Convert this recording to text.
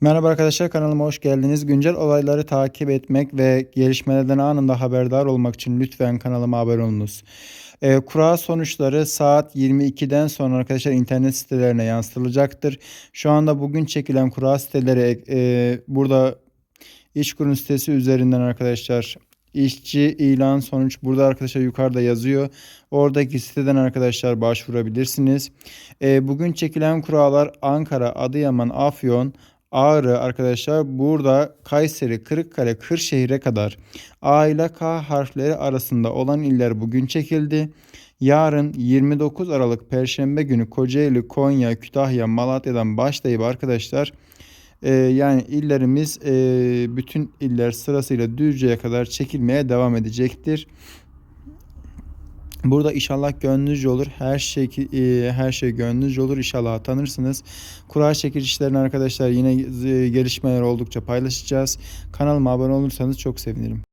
Merhaba arkadaşlar kanalıma hoş geldiniz. Güncel olayları takip etmek ve gelişmelerden anında haberdar olmak için lütfen kanalıma abone olunuz. E, kura sonuçları saat 22'den sonra arkadaşlar internet sitelerine yansıtılacaktır. Şu anda bugün çekilen kura siteleri e, burada İşkur'un sitesi üzerinden arkadaşlar işçi ilan sonuç burada arkadaşlar yukarıda yazıyor. Oradaki siteden arkadaşlar başvurabilirsiniz. E, bugün çekilen kurallar Ankara, Adıyaman, Afyon, Ağrı arkadaşlar burada Kayseri, Kırıkkale, Kırşehir'e kadar A ile K harfleri arasında olan iller bugün çekildi. Yarın 29 Aralık Perşembe günü Kocaeli, Konya, Kütahya, Malatya'dan başlayıp arkadaşlar e, yani illerimiz e, bütün iller sırasıyla Düzce'ye kadar çekilmeye devam edecektir. Burada inşallah gönlünüzce olur. Her şey e, her şey gönlünüzce olur. İnşallah tanırsınız. Kura çekilişlerini arkadaşlar yine e, gelişmeler oldukça paylaşacağız. Kanalıma abone olursanız çok sevinirim.